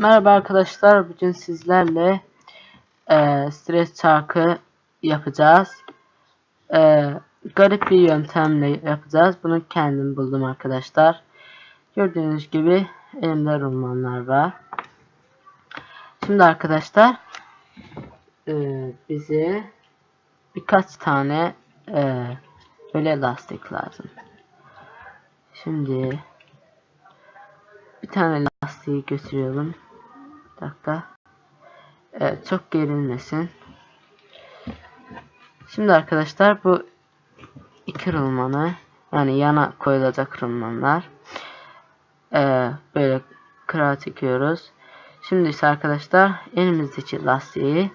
Merhaba arkadaşlar. Bugün sizlerle e, stres çarkı yapacağız. E, garip bir yöntemle yapacağız. Bunu kendim buldum arkadaşlar. Gördüğünüz gibi elimde romanlar var. Şimdi arkadaşlar e, bize birkaç tane e, böyle lastik lazım. Şimdi bir tane lastiği götürüyorum. Dakika. Evet, çok gerilmesin. Şimdi arkadaşlar bu iki rulmanı yani yana koyulacak rulmanlar ee, böyle kıra çekiyoruz. Şimdi ise arkadaşlar elimizdeki lastiği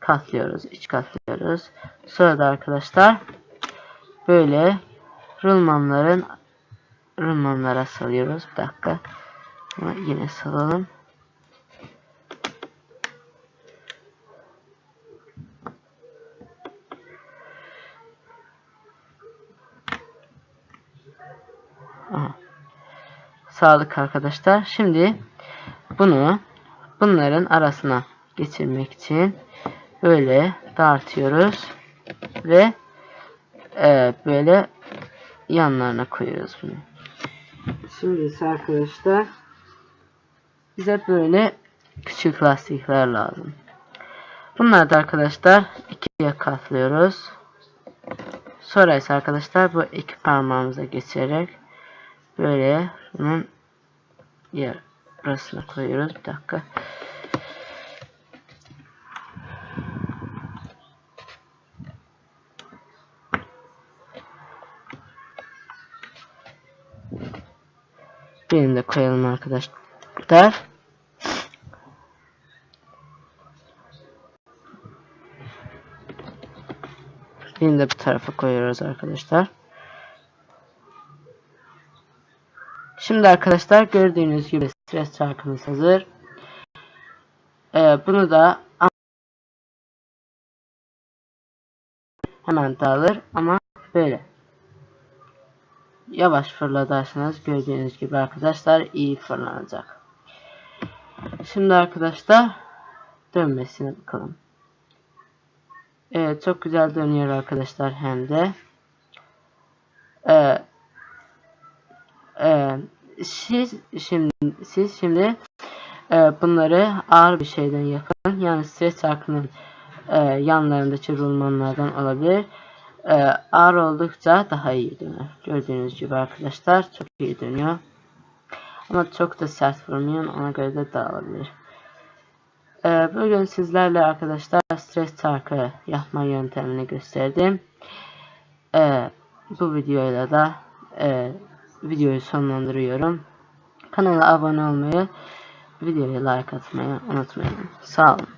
katlıyoruz. iç katlıyoruz. Sonra da arkadaşlar böyle rulmanların rulmanlara salıyoruz. Bir dakika. Ama yine salalım. Sağlık arkadaşlar. Şimdi bunu bunların arasına geçirmek için böyle dağıtıyoruz ve e, böyle yanlarına koyuyoruz bunu. Şimdi ise arkadaşlar bize böyle küçük lastikler lazım. Bunları da arkadaşlar ikiye katlıyoruz. Sonra ise arkadaşlar bu iki parmağımıza geçirerek böyle bunun yer arasına koyuyoruz. Bir dakika. Birini de koyalım arkadaşlar. Birini de bu tarafa koyuyoruz arkadaşlar. Şimdi arkadaşlar gördüğünüz gibi stres çarkımız hazır. Ee, bunu da hemen dağılır ama böyle yavaş fırlatarsanız gördüğünüz gibi arkadaşlar iyi fırlanacak. Şimdi arkadaşlar dönmesine bakalım. Evet çok güzel dönüyor arkadaşlar hem de. Ee, siz şimdi siz şimdi e, bunları ağır bir şeyden yapın. Yani stres çarkının e, yanlarındaki rulmanlardan olabilir. E, ağır oldukça daha iyi döner. Gördüğünüz gibi arkadaşlar çok iyi dönüyor. Ama çok da sert vurmuyor. Ona göre de dağılabilir. Ee, bugün sizlerle arkadaşlar stres çarkı yapma yöntemini gösterdim. Ee, bu videoyla da e, videoyu sonlandırıyorum. Kanala abone olmayı, videoya like atmayı unutmayın. Sağ olun.